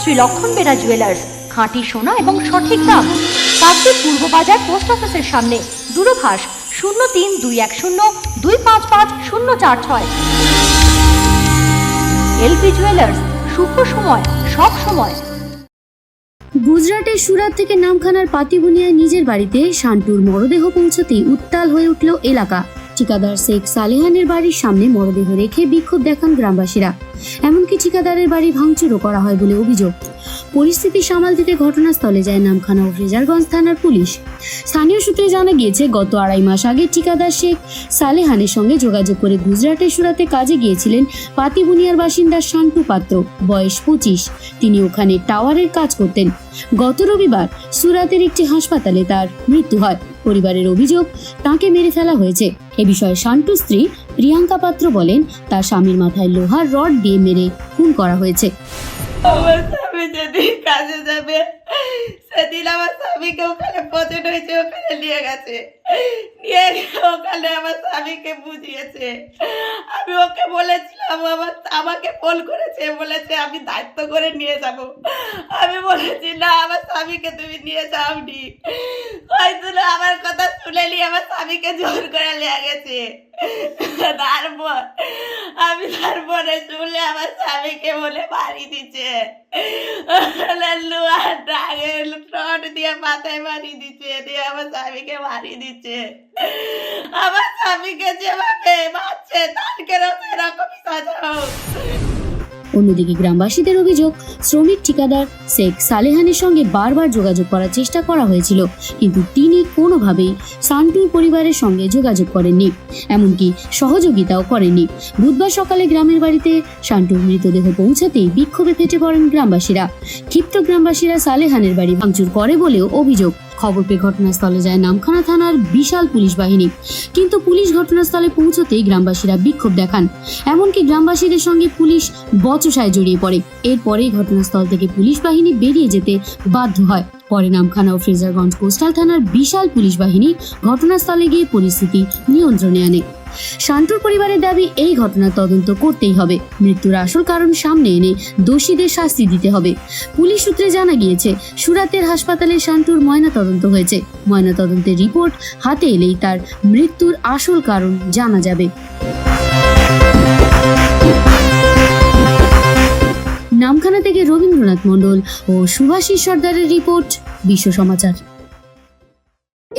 শ্রী লক্ষণ বেরা জুয়েলার্স খাঁটি সোনা এবং সঠিক দাম। কাকদ্বীপ পূর্ব বাজার পোস্ট অফিসের সামনে দূরভাষ শূন্য তিন দুই এক শূন্য দুই পাঁচ পাঁচ শূন্য চার ছয়। এলপি জুয়েলার্স শুভ সময় সব সময়। গুজরাটের সুরাত থেকে নামখানার পাতিবুনিয়ায় নিজের বাড়িতে শান্টুর মরদেহ পৌঁছতেই উত্তাল হয়ে উঠল এলাকা। ঠিকাদার শেখ সালেহানের বাড়ির সামনে মরদেহ রেখে বিক্ষোভ দেখান গ্রামবাসীরা। এমনকি ঠিকাদারের বাড়ি ভাঙচুরও করা হয় বলে অভিযোগ। পরিস্থিতি সামাল দিতে ঘটনাস্থলে যায় নামখানা ও ফ্রেজারগঞ্জ থানার পুলিশ। স্থানীয় সূত্রে জানা গিয়েছে, গত আড়াই মাস আগে ঠিকাদার শেখ সালেহানের সঙ্গে যোগাযোগ করে গুজরাটের সুরাতে কাজে গিয়েছিলেন পাতিবুনিয়ার বাসিন্দা শান্টু পাত্র, বয়স পঁচিশ। তিনি ওখানে টাওয়ারের কাজ করতেন। গত রবিবার সুরাতের একটি হাসপাতালে তার মৃত্যু হয়। পরিবারের অভিযোগ, তাকে মেরে ফেলা হয়েছে। এ বিষয়ে শান্টু স্ত্রী প্রিয়াঙ্কা পাত্র বলেন, তার স্বামীর মাথায় লোহার রড দিয়ে মেরে খুন করা হয়েছে। স্বামী যেদিন কাজে যাবে, সেদিন আমার স্বামীকে ওখানে পচন হয়েছে ওখানে নিয়ে গেছে। নিয়ে ওখানে আমার স্বামীকে বুঝিয়েছে। আমি ওকে বলেছিলাম আমার আমাকে ফোন করেছে, বলেছে আমি দায়িত্ব করে নিয়ে যাব। আমি বলেছি, না, আমার স্বামীকে তুমি নিয়ে যাওনি। হয়তো আমার কথা শুনেলি আমার স্বামীকে জোর করে নিয়ে গেছে তারপর আমি তারপরে শুনলে আমার স্বামীকে বলে বাড়ি দিচ্ছে। লোহার ডাগে টট দিয়ে মাথায় মারি দিচ্ছে, দিয়ে আমার স্বামীকে মারি দিচ্ছে। আমার স্বামীকে যেভাবে মারছে তাদেরও সেরকমই সাজা হোক অন্যদিকে গ্রামবাসীদের অভিযোগ, শ্রমিক ঠিকাদার শেখ সালেহানের সঙ্গে বারবার যোগাযোগ করার চেষ্টা করা হয়েছিল, কিন্তু তিনি কোনোভাবেই সান্টুর পরিবারের সঙ্গে যোগাযোগ করেননি। এমনকি সহযোগিতাও করেননি। বুধবার সকালে গ্রামের বাড়িতে শান্টুর মৃতদেহ পৌঁছাতেই বিক্ষোভে ফেটে পড়েন গ্রামবাসীরা। ক্ষিপ্ত গ্রামবাসীরা সালেহানের বাড়ি ভাঙচুর করে বলেও অভিযোগ। খবর পেয়ে ঘটনাস্থলে যায় নামখানা থানার বিশাল পুলিশ বাহিনী। কিন্তু পুলিশ ঘটনাস্থলে পৌঁছতেই গ্রামবাসীরা বিক্ষোভ দেখান। এমনকি গ্রামবাসীদের সঙ্গে পুলিশ বচসায় জড়িয়ে পড়ে। এরপরেই ঘটনাস্থল থেকে পুলিশ বাহিনী বেরিয়ে যেতে বাধ্য হয়। পরে নামখানা ও ফ্রেজারগঞ্জ কোস্টাল থানার বিশাল পুলিশ বাহিনী ঘটনাস্থলে গিয়ে পরিস্থিতি নিয়ন্ত্রণে আনে। শান্তুর পরিবারের দাবি, এই ঘটনা তদন্ত করতেই হবে। মৃত্যুর আসল কারণ সামনে এনে দোষীদের শাস্তি দিতে হবে। পুলিশ সূত্রে জানা গিয়েছে, সুরাতের হাসপাতালে শান্তুর ময়না তদন্ত হয়েছে। ময়না তদন্তের রিপোর্ট হাতে এলেই তার মৃত্যুর আসল কারণ জানা যাবে। নামখানা থেকে রবীন্দ্রনাথ মণ্ডল ও সুভাষী সর্দারের রিপোর্ট, বিশ্ব সমাচার।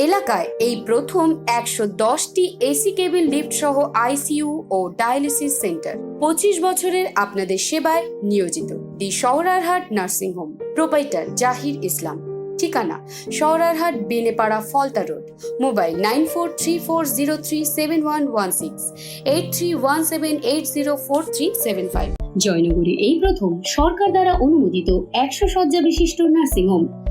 এলাকায় এই প্রথম একশো দশটি এসি কেবিল লিফট সহ আইসিইউ ও ডায়ালিসিস সেন্টার পঁচিশ বছরের আপনাদের সেবায় নিয়োজিত the Shaharerhat nursing home proprietor Jahir Islam. ঠিকানা Shaharerhat Belepara Falta road. Mobile nine four three four zero three seven one one six. Eight three one seven eight zero four three seven five. জয়নগরে এই প্রথম সরকার দ্বারা অনুমোদিত একশো শয্যা বিশিষ্ট nursing home